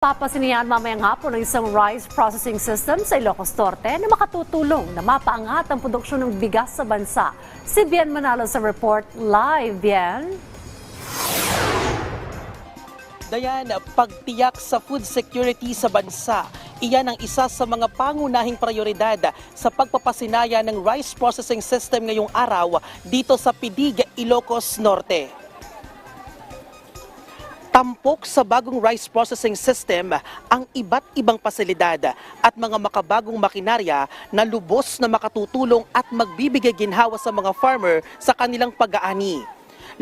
Papasinihan mamayang hapon ng isang rice processing system sa Ilocos Norte na makatutulong na mapaangat ang produksyon ng bigas sa bansa. Si Bien Manalo sa report live, Bien. Dayan, pagtiyak sa food security sa bansa. Iyan ang isa sa mga pangunahing prioridad sa pagpapasinaya ng rice processing system ngayong araw dito sa Pidig, Ilocos Norte. Tampok sa bagong rice processing system ang iba't ibang pasilidad at mga makabagong makinarya na lubos na makatutulong at magbibigay ginhawa sa mga farmer sa kanilang pag-aani.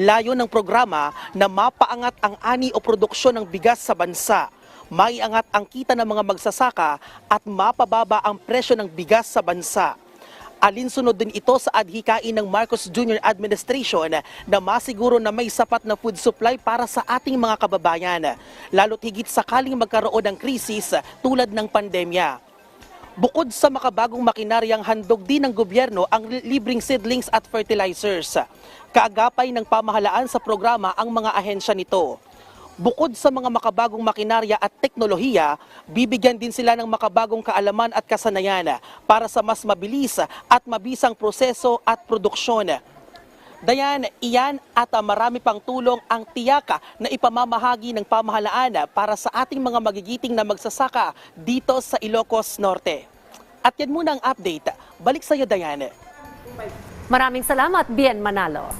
Layo ng programa na mapaangat ang ani o produksyon ng bigas sa bansa, maiangat ang kita ng mga magsasaka at mapababa ang presyo ng bigas sa bansa. Alinsunod din ito sa adhikain ng Marcos Jr. Administration na masiguro na may sapat na food supply para sa ating mga kababayan, lalo't higit sakaling magkaroon ng krisis tulad ng pandemya. Bukod sa makabagong makinaryang handog din ng gobyerno ang li- libreng seedlings at fertilizers. Kaagapay ng pamahalaan sa programa ang mga ahensya nito. Bukod sa mga makabagong makinarya at teknolohiya, bibigyan din sila ng makabagong kaalaman at kasanayan para sa mas mabilis at mabisang proseso at produksyon. Dayan, iyan at marami pang tulong ang tiyaka na ipamamahagi ng pamahalaan para sa ating mga magigiting na magsasaka dito sa Ilocos Norte. At yan muna ang update. Balik sa iyo, Dayan. Maraming salamat, Bien Manalo.